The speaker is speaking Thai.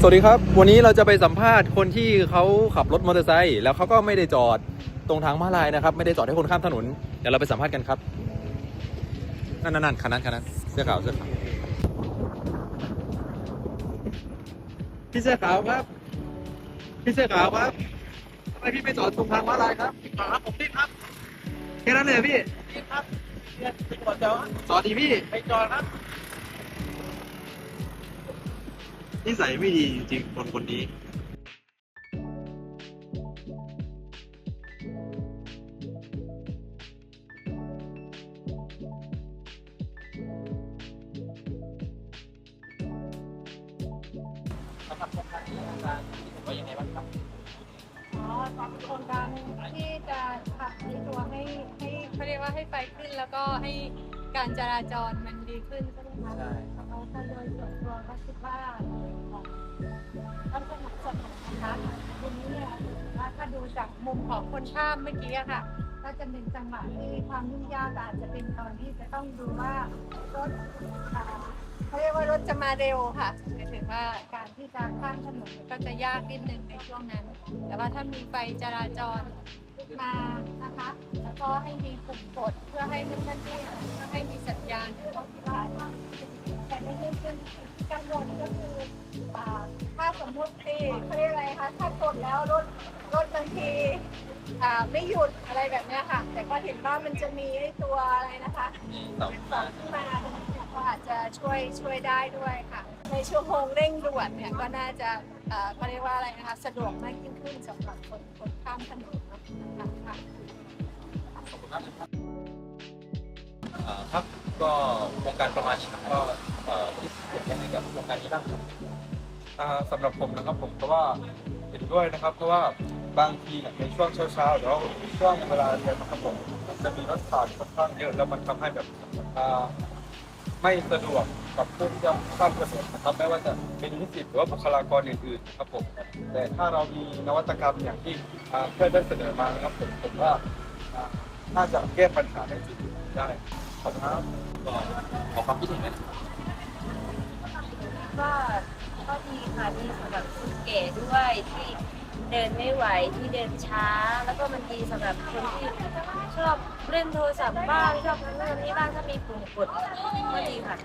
สวัสดีครับ วันนี้เราจะไปสัมภาษณ์คนที่เขาขับรถมอเตอร์ไซค์แล้วเขาก็ไม่ได้จอดตรงทางม้าลายนะครับ ไม่ได้จอดให้คนข้ามถนน เดี๋ยวเราไปสัมภาษณ์กันครับ นั่นนั่นนั่นคันนั้นคันนั้นเสื้อขาวเสื้อขาวพี่เสื้อขาวครับ พี่เสื้อขาวครับทำไมพี่ไม่จอดตรงทางม้าลายครับจอดครับผมติดครับแค่นั้นเลยเหรอพี่ติดครับไปจอดจอดจอดดีพี่ไปจอดครับ นิสัยไม่ดีจริงๆคนคนนี้อ๋อโครงการที่จะทำในตัวให้ให้เขาเรียกว่าให้ไฟขึ้นแล้วก็ให้การจราจรมันดีขึ้นใช่ไหมคะ ใช่ครับ เราก็โดยส่วนตัวก็คิดว่าต้องสนับสนุนนะคะทีนี้เนี่ยว่าถ้าดูจากมุมของคนข้ามเมื่อกี้อะค่ะ ก็จะเป็นจังหวะที่ความยุ่งยากอาจจะเป็นตอนที่จะต้องดูว่ารถอ่าเขาเรียกว่ารถจะมาเร็วค่ะหมายถึงว่าการที่จะข้ามถนนก็จะยากนิดนึงในช่วงนั้น แต่ว่าถ้ามีไฟจราจรมานะคะ แล้วก็ให้มีปุ่มกดเพื่อให้นู่นนั่นนี่เพื่อให้มี เรื่องที่กังวลก็คืออ่าถ้าสมมติที่เขาเรียกอะไรคะถ้ากดแล้วรถรถบางทีอ่าไม่หยุดอะไรแบบเนี้ยค่ะ แต่ก็เห็นว่ามันจะมีไอ้ตัวอะไรนะคะสองขึ้นมาก็อาจจะช่วยช่วยได้ด้วยค่ะ ในชั่วโมงเร่งด่วนเนี่ยก็น่าจะเอ่อเขาเรียกว่าอะไรนะคะ สะดวกมากยิ่งขึ้นสำหรับคนคนข้ามถนนนะคะอ่าครับก็โครงการประมาณก็เอ่อที่ ยังไงกับโครงการนี้บ้างครับอ่าสำหรับผมนะครับผมเพราะว่าเห็นด้วยนะครับ เพราะว่าบางทีเนี่ยในช่วงเช้าๆหรือว่าช่วงเวลาเรียนนะครับผมจะมีรถผ่านค่อนข้างเยอะแล้วมันทำให้แบบอ่าไม่สะดวกกับผู้ที่จะข้ามถนนนะครับไม่ว่าจะเป็นนิสิตหรือว่าบุคลากรอื่นๆครับผมแต่ถ้าเรามีนวัตกรรมอย่างที่อ่าเพื่อนได้เสนอมานะครับผมผมว่าอ่าน่าจะแก้ปัญหาในจุดนี้ได้ขอบคุณครับ ก็ขอความคิดเห็นหน่อยนะครับ ก็ก็ดีค่ะดีสำหรับคนแก่ด้วยที่เดินไม่ไหวที่เดินช้า แล้วก็มันดีสำหรับคนที่ชอบเล่นโทรศัพท์บ้างชอบทำนู่นนี่บ้างถ้ามีปุ่มกดก็ดีค่ะ